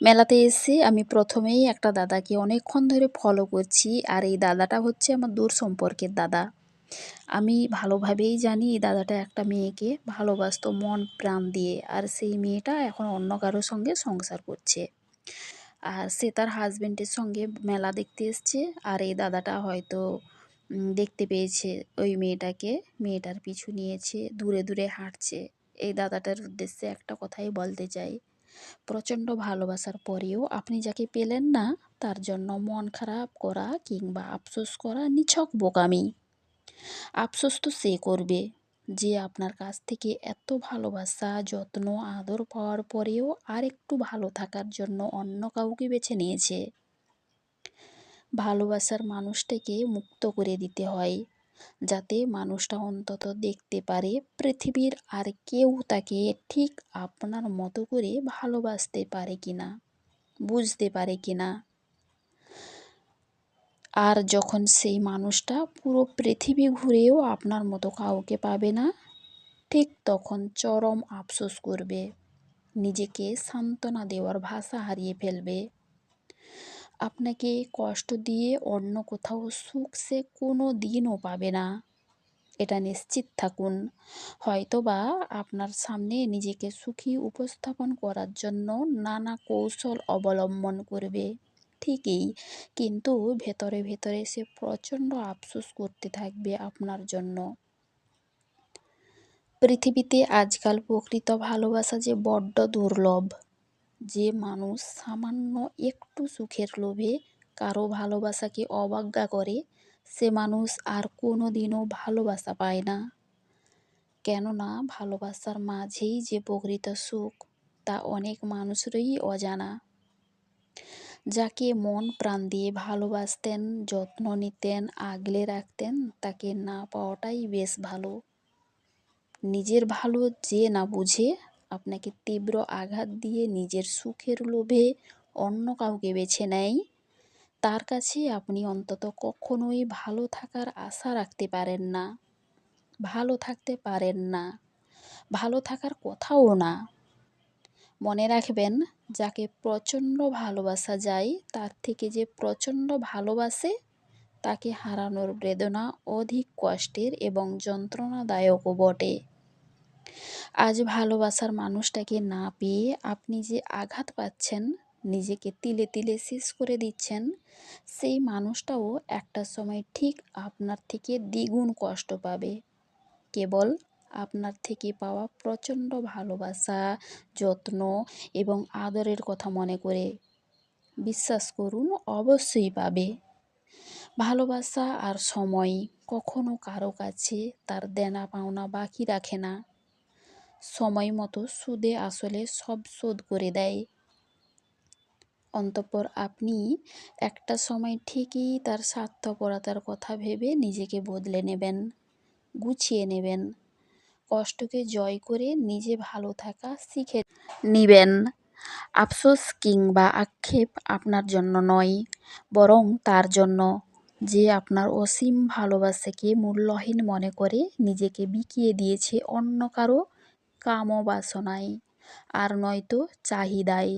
মেলাতে এসে আমি প্রথমেই একটা দাদাকে অনেকক্ষণ ধরে ফলো করছি আর এই দাদাটা হচ্ছে আমার দূর সম্পর্কের দাদা। আমি ভালোভাবেই জানি এই দাদাটা একটা মেয়েকে ভালোবাসতো মন, প্রাণ দিয়ে আর সেই মেয়েটা এখন অন্য কারোর সঙ্গে সংসার করছে। আর সে তার হাজবেন্ডের সঙ্গে মেলা দেখতে এসছে আর এই দাদাটা হয়তো দেখতে পেয়েছে ওই মেয়েটাকে, মেয়েটার পিছু নিয়েছে, দূরে দূরে হাঁটছে। এই দাদাটার উদ্দেশ্যে একটা কথাই বলতে চাই। প্রচণ্ড ভালোবাসার পরেও আপনি যাকে পেলেন না, তার জন্য মন খারাপ করা কিংবা আফসোস করা নিছক বোকামি। আফসোস তো সে করবে, যে আপনার কাছ থেকে এত ভালোবাসা, যত্ন, আদর পাওয়ার পরেও আর একটু ভালো থাকার জন্য অন্য কাউকে বেছে নিয়েছে। ভালোবাসার মানুষটাকে মুক্ত করে দিতে হয়। যাতে মানুষটা অন্তত দেখতে পারে পৃথিবীর আর কেউ তাকে ঠিক আপনার মতো করে ভালোবাসতে পারে কিনা, বুঝতে পারে কিনা। আর যখন সেই মানুষটা পুরো পৃথিবী ঘুরেও আপনার মতো কাউকে পাবে না, ঠিক তখন চরম আফসোস করবে, নিজেকে সান্ত্বনা দেওয়ার ভাষা হারিয়ে ফেলবে। আপনাকে কষ্ট দিয়ে অন্য কোথাও সুখ সে কোনো দিনও পাবে না। এটা নিশ্চিত থাকুন। হয়তোবা আপনার সামনে নিজেকে সুখী উপস্থাপন করার জন্য নানা কৌশল অবলম্বন করবে। ঠিকই, কিন্তু ভেতরে ভেতরে সে প্রচণ্ড আফসোস করতে থাকবে আপনার জন্য। পৃথিবীতে আজকাল প্রকৃত ভালোবাসা যে বড্ড দুর্লভ। যে মানুষ সামান্য একটু সুখের লোভে কারও ভালোবাসাকে অবজ্ঞা করে, সে মানুষ আর কোনো দিনও ভালোবাসা পায় না। কেননা ভালোবাসার মাঝেই যে প্রকৃত সুখ, তা অনেক মানুষেরই অজানা। যাকে মন প্রাণ দিয়ে ভালোবাসতেন, যত্ন নিতেন, আগলে রাখতেন, তাকে না পাওয়াটাই বেশ ভালো। নিজের ভালো যে না বুঝে আপনাকে তীব্র আঘাত দিয়ে নিজের সুখের লোভে অন্য কাউকে বেছে নেয়। তার কাছে আপনি অন্তত কখনোই ভালো থাকার আশা রাখতে পারেন না। ভালো থাকতে পারেন না। ভালো থাকার কথাও না। মনে রাখবেন, যাকে প্রচণ্ড ভালোবাসা যায়, তার থেকে যে প্রচণ্ড ভালোবাসে, তাকে হারানোর বেদনা অধিক কষ্টের এবং যন্ত্রণাদায়কও বটে। আজ ভালোবাসার মানুষটাকে না পেয়ে আপনি যে আঘাত পাচ্ছেন, নিজেকে তিলে তিলে শেষ করে দিচ্ছেন, সেই মানুষটাও একটা সময় ঠিক আপনার থেকে দ্বিগুণ কষ্ট পাবে। কেবল আপনার থেকে পাওয়া প্রচণ্ড ভালোবাসা, যত্ন এবং আদরের কথা মনে করে বিশ্বাস করুন, অবশ্যই পাবে। ভালোবাসা আর সময় কখনো কারও কাছে তার দেনা পাওনা বাকি রাখে না। সময় মতো সুদে আসলে সব শোধ করে দেয়। অন্তপর আপনি একটা সময় ঠিকই তার স্বার্থপরতার কথা ভেবে নিজেকে বদলে নেবেন, গুছিয়ে নেবেন, কষ্টকে জয় করে নিজে ভালো থাকা শিখে নিবেন। আফসোস কিংবা আক্ষেপ আপনার জন্য নয়, বরং তার জন্য। যে আপনার অসীম ভালোবাসাকে মূল্যহীন মনে করে নিজেকে বিকিয়ে দিয়েছে অন্য কারও কাম বাসনায় আর নয়তো চাহিদায়